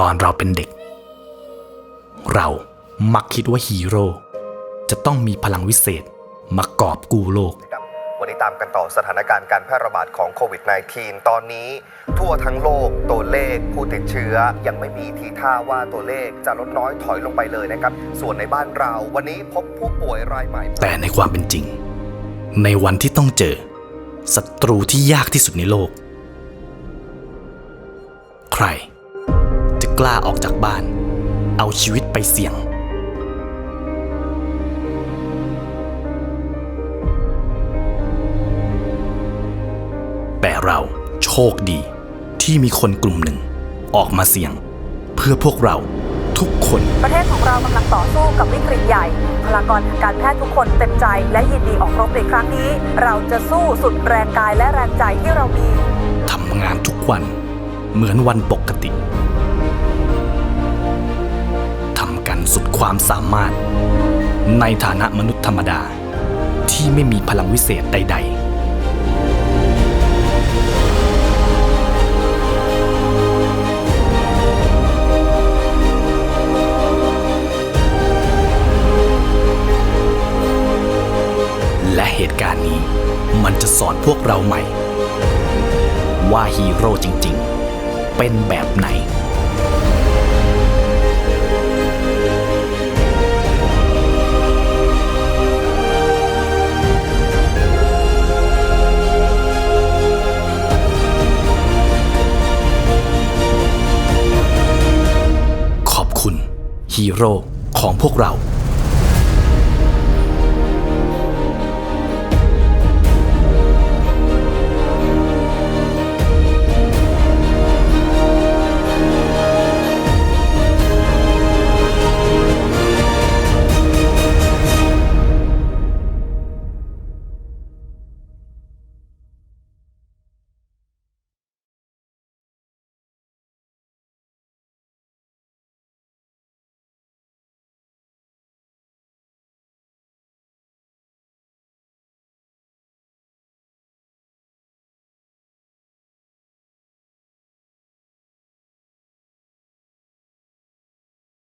ตอนเราเป็นเด็ก เรามักคิดว่าฮีโร่จะต้องมีพลังวิเศษมากอบกู้โลกครับวันนี้ตามกันต่อสถานการณ์การแพร่ระบาดของโควิด -19 ตอนนี้ ทั่วทั้งโลกตัวเลขผู้ติดเชื้อ ยังไม่มีทีท่าว่าตัวเลขจะลดน้อยถอยลงไปเลยนะครับ ส่วนในบ้านเราวันนี้พบผู้ป่วยรายใหม่ แต่ในความเป็นจริง ในวันที่ต้องเจอศัตรูที่ยากที่สุดในโลก ใครจะ กล้าออกจากบ้าน เอาชีวิตไปเสี่ยง แต่เราโชคดีที่มีคนกลุ่มหนึ่งออกมาเสี่ยง เพื่อพวกเราทุกคน ประเทศของเรากำลังต่อสู้กับวิกฤตใหญ่ พลากรทางการแพทย์ทุกคนเต็มใจ และยินดีออกรบในครั้งนี้ เราจะสู้สุดแรงกายและแรงใจที่เรามีทำงานทุกวันเหมือนวันปกติ ความสามารถ ในฐานะมนุษย์ธรรมดา ที่ไม่มีพลังวิเศษใด ๆและเหตุการณ์นี้มันจะสอนพวกเราใหม่ ว่าฮีโร่จริงๆ เป็นแบบไหน ฮีโร่ของพวกเรา